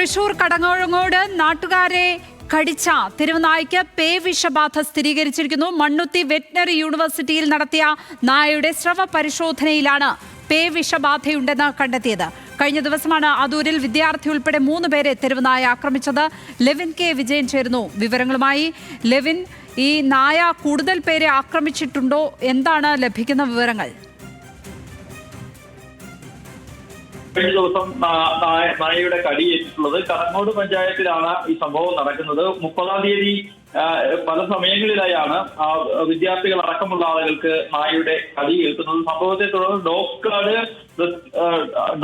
തൃശൂർ കടങ്ങോഴങ്ങോട് നാട്ടുകാരെ കടിച്ച തെരുവുനായ്ക്ക് പേ വിഷബാധ സ്ഥിരീകരിച്ചിരിക്കുന്നു. മണ്ണുത്തി വെറ്റിനറി യൂണിവേഴ്സിറ്റിയിൽ നടത്തിയ നായയുടെ സ്രവ പരിശോധനയിലാണ് പേ വിഷബാധയുണ്ടെന്ന് കണ്ടെത്തിയത്. കഴിഞ്ഞ ദിവസമാണ് അതൂരിൽ വിദ്യാർത്ഥി ഉൾപ്പെടെ മൂന്ന് പേരെ തെരുവുനായ ആക്രമിച്ചത്. ലെവിൻ കെ വിജയൻ ചേരുന്നു. വിവരങ്ങളുമായി ലെവിൻ ഈ നായ കൂടുതൽ പേരെ ആക്രമിച്ചിട്ടുണ്ടോ? എന്താണ് ലഭിക്കുന്ന വിവരങ്ങൾ? കഴിഞ്ഞ ദിവസം നായയുടെ കടിയേറ്റിട്ടുള്ളത് കടങ്ങോട് പഞ്ചായത്തിലാണ് ഈ സംഭവം നടക്കുന്നത്. മുപ്പതാം തീയതി പല സമയങ്ങളിലായാണ് വിദ്യാർത്ഥികൾ അടക്കമുള്ള ആളുകൾക്ക് നായയുടെ കടി ഏൽക്കുന്നത്. സംഭവത്തെ തുടർന്ന് ഡോഗ് കാർഡ്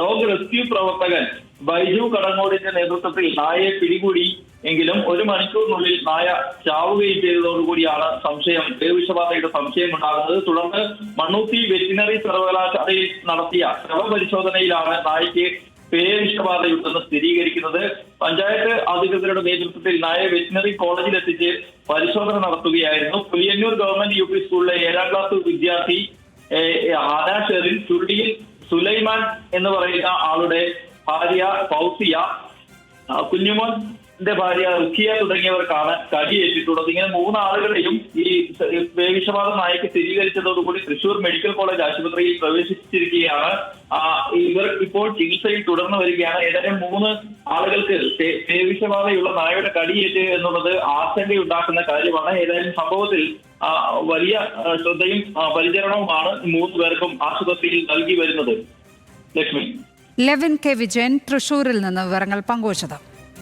ഡോഗ് റെസ്ക്യൂ പ്രവർത്തകൻ ബൈജു കടങ്ങോടിന്റെ നേതൃത്വത്തിൽ നായയെ പിടികൂടി എങ്കിലും ഒരു മണിക്കൂറിനുള്ളിൽ നായ ചാവുകയും ചെയ്തതോടുകൂടിയാണ് സംശയം. ദേവിഷബാധയുടെ സംശയം ഉണ്ടാകുന്നത്. തുടർന്ന് മണ്ണൂത്തി വെറ്റിനറി സർവകലാശാലയിൽ നടത്തിയ ശവപരിശോധനയിലാണ് നായയ്ക്ക് പേവിഷബാധയുണ്ടെന്ന് സ്ഥിരീകരിക്കുന്നത്. പഞ്ചായത്ത് അധികൃതരുടെ നേതൃത്വത്തിൽ നായ വെറ്റിനറി കോളേജിലെത്തിച്ച് പരിശോധന നടത്തുകയായിരുന്നു. പുലിയന്നൂർ ഗവൺമെന്റ് യു പി സ്കൂളിലെ ഏഴാം ക്ലാസ് വിദ്യാർത്ഥി ഷെറിൻ ചുള്ളിയിൽ സുലൈമാൻ എന്ന് പറയുന്ന ആളുടെ ഭാര്യ ഫൗസിയ ആ, കുഞ്ഞുമോന്റെ ഭാര്യ റുഖിയ തുടങ്ങിയവർക്കാണ് കടിയേറ്റിട്ടുള്ളത്. ഇങ്ങനെ മൂന്നാളുകളെയും ഈ പേവിഷബാധ നായക്ക് സ്ഥിരീകരിച്ചതോടുകൂടി തൃശൂർ മെഡിക്കൽ കോളേജ് ആശുപത്രിയിൽ പ്രവേശിച്ചിരിക്കുകയാണ്. ഇവർ ഇപ്പോൾ ചികിത്സയിൽ തുടർന്നു വരികയാണ്. ഏതായാലും മൂന്ന് ആളുകൾക്ക് പേവിഷബാധയുള്ള നായയുടെ കടിയേറ്റ് എന്നുള്ളത് ആശങ്കയുണ്ടാക്കുന്ന കാര്യമാണ്. ഏതായാലും സംഭവത്തിൽ വലിയ ശ്രദ്ധയും പരിചരണവുമാണ് മൂന്ന് പേർക്കും ആശുപത്രിയിൽ നൽകി വരുന്നത്. ലക്ഷ്മി. Levin K. വിജയൻ തൃശൂരിൽ നിന്ന് വിവരങ്ങൾ പങ്കുവച്ചത്.